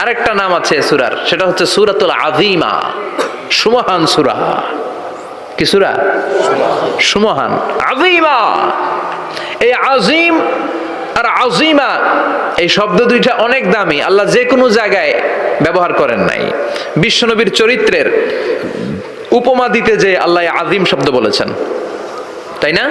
আরেকটা নাম আছে সুরার, সেটা হচ্ছে সুরাতুল আযীমা, সুমহান সুরা। কি সুরা? সুমহান। আযীমা! এই আজিম আর আজিমা এই শব্দ দুইটা অনেক দামি, আল্লাহ যে কোনো জায়গায় ব্যবহার করেন নাই। বিশ্বনবীর চরিত্রের উপমা দিতে যে আল্লাহ আজিম শব্দ বলেছেন। তাই না?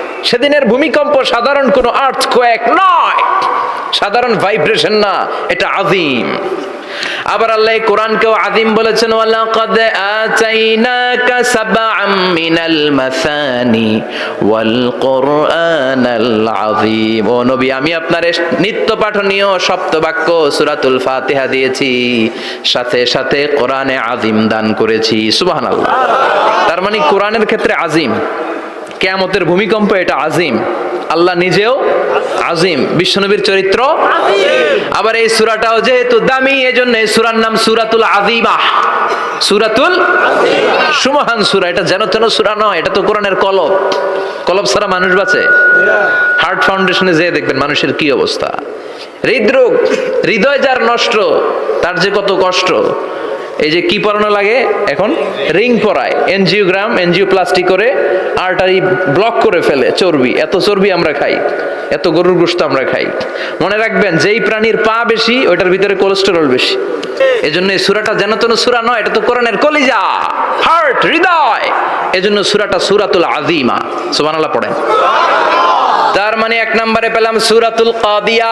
সেদিনের ভূমিকম্প সাধারণ কোনো আর্থ কোয়েক নয়। সাধারণ ভাইব্রেশন না, এটা আযীম। আবার আল্লাহ কোরআনকেও আযীম বলেছেন, ওয়ালাকাদ আতাইনাকা সাবআম মিনাল মাসানি আমি আপনার নিত্য পাঠনীয় সপ্তবাক্য সূরাতুল ফাতিহা দিয়েছি, সাথে সাথে কোরআনে আযীম দান করেছি। সুবহানাল্লাহ। তার মানে কোরআনের ক্ষেত্রে আযীম। কেয়ামতের ভূমিকম্প এটা আজিম। আল্লাহ নিজেও আজিম। বিশ্বনবীর চরিত্র আবার এই সুরাটাও যেহেতু দামি এজন্য এই সুরার নাম সুরাতুল আজিমা। সুরাতুল সুমহান সুরা। এটা যেন তেন সুরা নয় এটা তো কোরআনের কলব। কলব ছাড়া মানুষ বাঁচে। হার্ট ফাউন্ডেশনে যেয়ে দেখবেন মানুষের কি অবস্থা। হৃদরোগ হৃদয় যার নষ্ট তার যে কত কষ্ট। এই যে কি পরানো লাগে? এখন রিং পরায়। এনজিওগ্রাম, এনজিও প্লাস্টিক করে আর্টারি ব্লক করে ফেলে চর্বি। এত চর্বি আমরা খাই। এত গরুর গোস্ত আমরা খাই। মনে রাখবেন, যেই প্রাণীর পা বেশি, ওইটার ভিতরে কোলেস্টেরল বেশি। এই সুরাটা যেন তেন সুরা নয়, এটা তো কোরআনের কলিজা। হার্ট হৃদয়। এজন্য সুরাটা সুরাতুল আজিমা সুবহানাল্লাহ পড়েন। তার মানে এক নম্বরে পেলাম সুরাতুল কাদিয়া।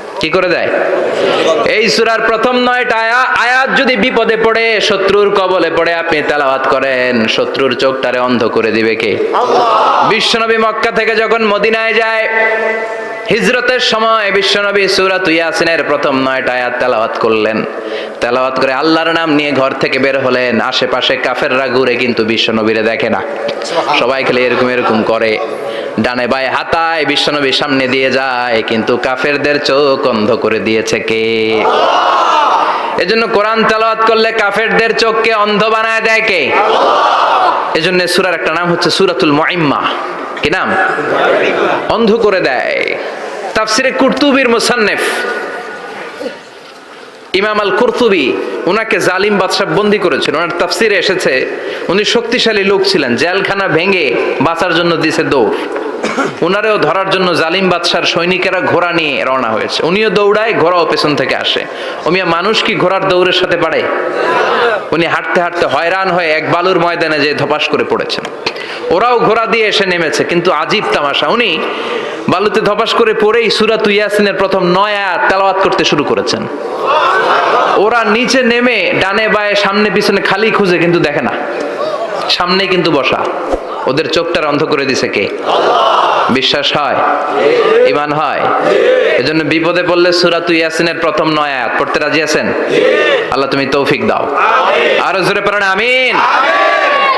কি করে দেয়? এই সুরার প্রথম নয়টা আয়া আয়াত যদি বিপদে পড়ে শত্রুর কবলে পড়ে আপনি তেলাওয়াত করেন। শত্রুর চোখটারে অন্ধ করে দিবে কে? বিশ্বনবী মক্কা থেকে যখন মদিনায় যায় হিজরতের সময় বিশ্বনবী সুরাত ইয়াসিনের প্রথম নয়টা আয়াত তেলাওয়াত করলেন। তেলাওয়াত করে আল্লাহর নাম নিয়ে ঘর থেকে বের হলেন। আশেপাশে কাফেররা ঘুরে কিন্তু বিশ্বনবীরে দেখে না। সবাই খেলে এরকম এরকম করে। ডানে বায়ে হাতায় বিশ্বনবীর সামনে দিয়ে যায় কিন্তু কাফেরদের চোখ অন্ধ করে দিয়েছে কে? এজন্য কোরআন তেলাওয়াত করলে কাফেরদের চোখকে অন্ধ বানায় দেয় কে? এজন্য সুরার একটা নাম হচ্ছে সুরাতুল মুইম্মা কি নাম? অন্ধ করে দেয়। তাফসিরে কুরতুবির মুসান্নেফ। ইমাম আল কুরতুবি ওনাকে জালিম বাদশাহ বন্দি করেছিল ওনার তাফসিরে এসেছে, উনি শক্তিশালী লোক ছিলেন, জেলখানা ভেঙে বাঁচার জন্য দিছে দৌড়। উনারেও ধরার জন্য জালিম বাদশার সৈনিকেরা ঘোড়া নিয়ে রওনা হয়েছে। উনিও দৌড়ায়, ঘোড়াও পেছন থেকে আসে। ওমিয়া মানুষ কি ঘোড়ার দৌড়ের সাথে পারে? উনি হাঁটতে হাঁটতে হয়রান হয়ে এক বালুর ময়দানে যে ধপাস করে পড়েছেন। ওরাও ঘোড়া দিয়ে এসে নেমেছে, কিন্তু আজীব তামাশা। উনি বালুতে ধপাস করে পড়েই সুরাত ইয়াসিনের প্রথম নয় তেলাওয়াত করতে শুরু করেছেন। ওরা নিচে নেমে ডানে বায়ে সামনে পিছনে খালি খুঁজে কিন্তু দেখে না। সামনে কিন্তু বসা। ওদের চোখটা অন্ধ করে দিছে কে? বিশ্বাস হয়? ইমান হয়? এজন্য বিপদে পড়লে সুরাত ইয়াসিনের প্রথম নয় আয়াত। পড়তে রাজি আছেন? আল্লাহ তুমি তৌফিক দাও। আরও জোরে পড়েন, আমিন।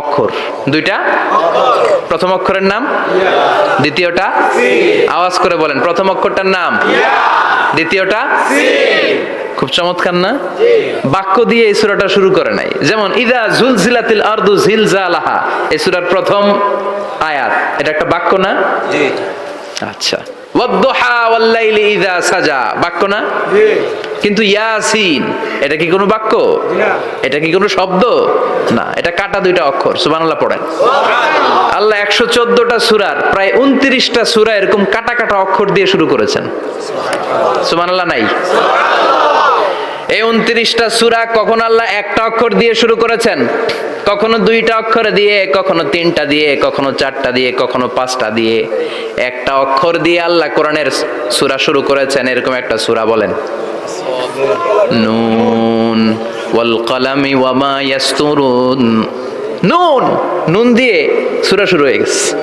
অক্ষর। দুইটা? প্রথম অক্ষরের নাম? দ্বিতীয়টা? আওয়াজ করে বলেন প্রথম অক্ষরটার নাম? দ্বিতীয়টা? খুব চমৎকার না? বাক্য দিয়ে এই সুরাটা শুরু করে নাই। যেমন ইদা জুলজিলাতিল আরদু জিলজালাহা এই সূরার প্রথম আয়াত। এটা একটা বাক্য না? আচ্ছা। ওয়াদ্দুহা ওয়াল্লাইলি ইযা সাজা। বাক্য না? কিন্তু ইয়াসিন এটা কি কোনো বাক্য? এটা কি কোনো শব্দ? না এটা কাটা দুইটা অক্ষর সুবহানাল্লাহ পড়েন। আল্লাহ একশো চোদ্দটা সুরার প্রায় উনত্রিশটা সুরা এরকম কাটা কাটা অক্ষর দিয়ে শুরু করেছেন। সুবহানাল্লাহ। নাই? এই উনত্রিশটা সুরা কখন আল্লাহ একটা অক্ষর দিয়ে শুরু করেছেন? কখনো দুইটা অক্ষর দিয়ে কখনো তিনটা দিয়ে কখনো চারটা দিয়ে কখনো পাঁচটা দিয়ে। একটা অক্ষর দিয়ে আল্লাহ কোরআনের সুরা শুরু করেছেন এরকম একটা সুরা বলেন। নুন ওয়াল কলামি ওয়ামা ইয়াসতুরুন। নুন! নুন দিয়ে সুরা শুরু হয়ে গেছে।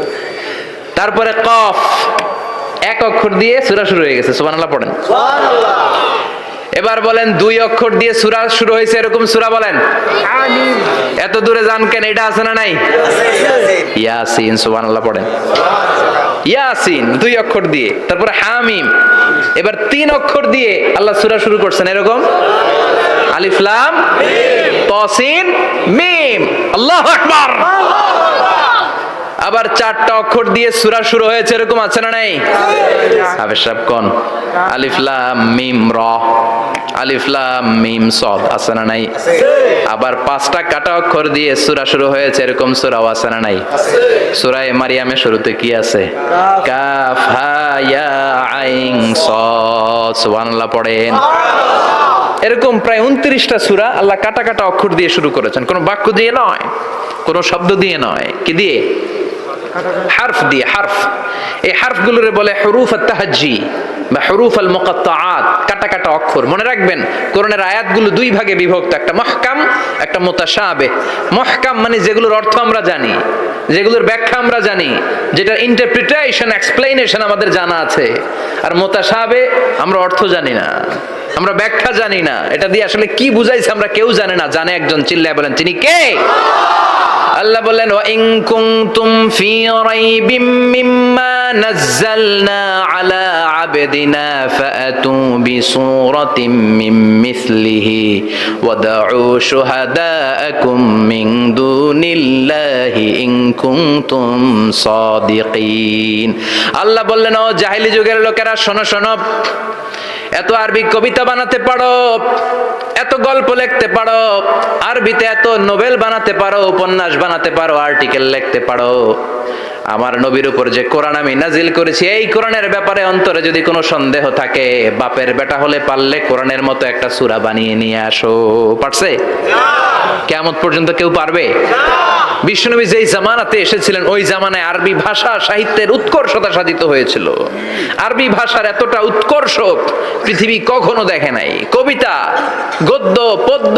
তারপরে কফ এক অক্ষর দিয়ে সুরা শুরু হয়ে গেছে। সুবহানাল্লাহ পড়েন। এবার বলেন দুই অক্ষর দিয়ে সুরা শুরু হয়েছে এরকম সুরা বলেন। এত দূরে যান কেন এটা আছে না নাই? ইয়াসিন সুবহানাল্লাহ পড়েন। ইয়াসিন দুই অক্ষর দিয়ে। তারপরে হামিম। এবার তিন অক্ষর দিয়ে আল্লাহ সূরা শুরু করছেন, এরকম? আলিফ, লাম, তসিন, মিম। আল্লাহু আকবার। আবার চারটা অক্ষর দিয়ে সূরা শুরু হয়েছে, এরকম আছে না নাই? সাহেব, কোন? আলিফ, লাম, মিম, র। আলিফ, লাম, মিম, সদ, আছে না নাই? আবার পাঁচটা কাটা অক্ষর দিয়ে সুরা শুরু হয়েছে, এরকম সূরাও আছে না নাই? সূরা মারিয়ামের শুরুতে কি আছে? কাফ, হা ইয়া আইন সুবহানাল্লাহ পড়েন। এরকম প্রায় উনত্রিশটা সূরা আল্লাহ কাটা কাটা অক্ষর দিয়ে শুরু করেছেন। কোনো বাক্য দিয়ে নয়, কোনো শব্দ দিয়ে নয়। কি দিয়ে? হারফ দিয়ে, হারফ। এই হারফগুলোরে বলে হরুফ তাহাজ্জি বা হরুফ আল মুকাত্তাআত। কাটা কাটা অক্ষর। মনে রাখবেন, কোরআনের আয়াতগুলো দুই ভাগে বিভক্ত। একটা মহকাম, একটা মুতাশাবিহ। মহকাম মানে যেগুলোর অর্থ আমরা জানি। যেগুলোর ব্যাখ্যা আমরা জানি যেটা ইন্টারপ্রিটেশন এক্সপ্লেনেশন আমাদের জানা আছে। আর মোতাসাবে আমরা অর্থ জানি না, আমরা ব্যাখ্যা জানি না। এটা দিয়ে আসলে কি বুঝাইছে আমরা কেউ জানে না। জানে একজন চিল্লায় বলেন, তিনি কে? আল্লাহ বললেন ইন কুনতুম ফি রাইবিম মিম্মা নাযালনা আলা আবদিনা ফাআতু বিসূরাতিন মিন মিসলিহি ওয়াদউ শুহাদাআকুম মিন দুনিল্লাহি ইন কুনতুম সাদিকিন আল্লাহ বললেন, ও জাহেলি যুগের লোকেরা, শোনো শোনো। এত আরবি কবিতা বানাতে পারো, এত গল্প লিখতে পারো, আরবিতে এত নোবেল বানাতে পারো, উপন্যাস বানাতে পারো, আর্টিকেল লিখতে পারো। আমার নবীর উপর যে কোরআন আমি নাজিল করেছি, এই কোরআনের ব্যাপারে অন্তরে যদি কোনো সন্দেহ থাকে, বাপের বেটা হলে পারলে কোরআনের মতো একটা সূরা বানিয়ে নিয়ে আসো। পারছে? কেমন পর্যন্ত কেউ পারবে? বিশ্বনবী যেই জামানাতে এসেছিলেন, ওই জামানায় আরবি ভাষা সাহিত্যের উৎকর্ষতা সাধিত হয়েছিল। আরবি ভাষার এতটা উৎকর্ষ পৃথিবী কখনো দেখে নাই। কবিতা, গদ্য, পদ্য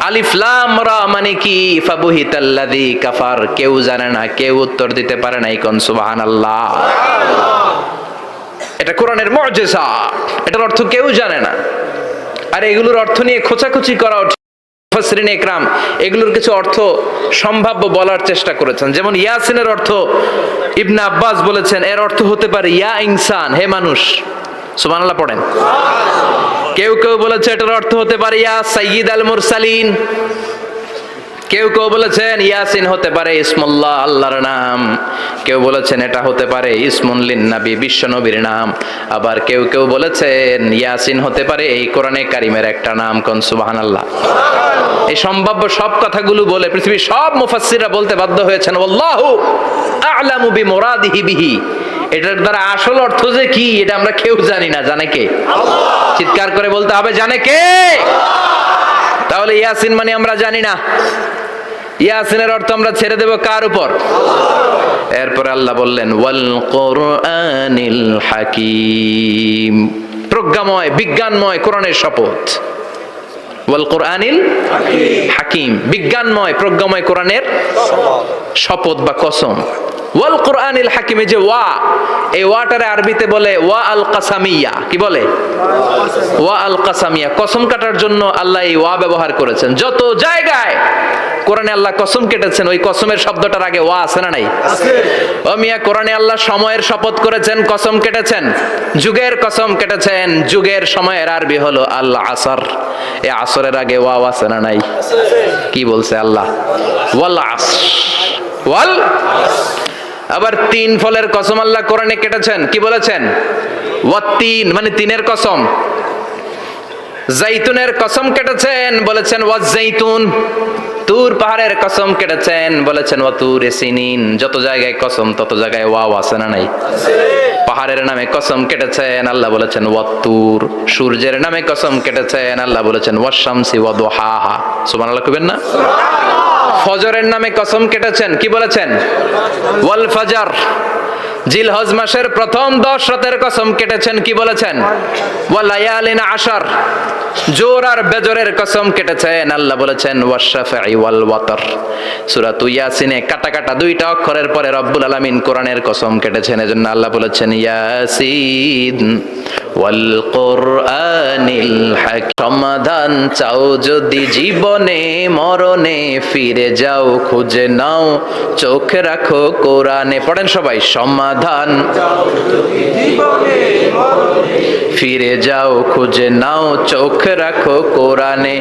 আলিফ লাম রা মানে কি? ফাবুহিতাল্লাযী কাফার। কেউ জানে না, কেউ উত্তর দিতে পারে না ইকন সুবহানাল্লাহ। এটা কোরআনের মুজিজা। এটার অর্থ কেউ জানে না। আর এগুলোর অর্থ নিয়ে খোঁচাখুচি করা মুফাসসিরিন একরাম, এগুলোর কিছু অর্থ সম্ভাব্য বলার চেষ্টা করেছেন। যেমন ইয়াসিনের অর্থ ইবনে আব্বাস বলেছেন, এর অর্থ হতে পারে, ইয়া ইনসান, হে মানুষ। সুবহানাল্লাহ পড়েন। কেউ কেউ বলেছে এটার অর্থ হতে পারে ইয়া সাইয়্যিদ আল মুরসালিন। কেউ কেউ বলেছেন ইয়াসিন হতে পারে ইসমুল্লাহ, আল্লাহর নাম। কেউ বলেছেন এটা হতে পারে ইসমুল্লিন নাবী বিশ্ব নবীর নাম। আবার কেউ কেউ বলেছেন ইয়াসিন হতে পারে এই কোরআনে কারিমের একটা নাম, কোন সুবহানাল্লাহ। এই সম্ভাব্য সব কথাগুলো বলে পৃথিবীর সব মুফাসসিররা বলতে বাধ্য হয়েছেন আল্লাহু আ'লামু বিমুরাদিহি বিহি। এটার দ্বারা আসল অর্থ যে কি এটা আমরা কেউ জানি না জানে কে? চিৎকার করে বলতে হবে জানে কে? তাহলে ইয়াসিন মানে আমরা জানি না। ইয়াসিনের অর্থ আমরা ছেড়ে দেব কার উপর? এরপর আল্লাহ বললেন ওয়াল কোরআনিল হাকিম। প্রজ্ঞাময় বিজ্ঞানময় কোরআনের শপথ। ওয়াল কোরআনিল হাকিম। বিজ্ঞানময় প্রজ্ঞাময় কোরআনের শপথ বা কসম। ওয়াল কোরআনিল হাকিমে যে ওয়া এই ওয়াটারে আরবিতে বলে ওয়া আল কাসামিয়া। কি বলে? ওয়া আল কাসামিয়া। কসম কাটার জন্য আল্লাহ এই ওয়া ব্যবহার করেছেন। যত জায়গায় কোরআনে আল্লাহ কসম কেটেছেন ওই কসমের শব্দটার আগে ওয়া আছে না নাই? ও মিয়া কোরআনে আল্লাহ সময়ের শপথ করেছেন কসম কেটেছেন? যুগের কসম কেটেছেন যুগের সময়ের আরবি হলো আল্লাহ আসর। এই আসরের আগে ওয়াও আছে না নাই? কি বলছে আল্লাহ? ওয়াল আস ওয়াল আবার তিন ফলের কসম আল্লাহ কোরআনে কেটেছেন, কি বলেছেন? ওয়াত্তিন মানে তিনের কসম। জাইতুনের কসম কেটেছেন, বলেছেন ওয়াজ জাইতুন। তুর পাহাড়ের কসম কেটেছেন, বলেছেন ওয়া তুর সিনিন। যত জায়গায় কসম, তত জায়গায় ওয়াও আছে না নাই? পাহাড়ের নামে কসম কেটেছেন, আল্লাহ বলেছেন ওয়াত্তুর সূর্যের নামে কসম কেটেছেন, আল্লাহ বলেছেন ওয়াশামসি ওয়া দুহাহা। সুবহানাল্লাহ কইবেন না? ফজরের নামে কসম কেটেছেন? কি বলেছেন? ওয়াল ফাজার। জিলহজ মাসের প্রথম দশ রাতের কসম কেটেছেন কি বলেছেন? ওয়ালায়ালিন আশার, জোর আর বেজরের কসম কেটেছেন, আল্লাহ বলেছেন ওয়াশাফাই ওয়াল ওয়াতর। সূরা ইয়াসিনে কাটা কাটা দুইটা অক্ষরের পরে রব্বুল আলামিন কোরআনের কসম কেটেছেন, এজন্য আল্লাহ বলেছেন, ইয়াসিন ওয়াল কোরআনিল হাক, সমাধান চাও যদি জীবনে, মরণে ফিরে যাও, খুঁজে নাও, চোখ রাখো কোরআনে। পড়েন সবাই সমাধান। ফিরে যাও খুঁজে নাও চোখ রাখো কোরআনে।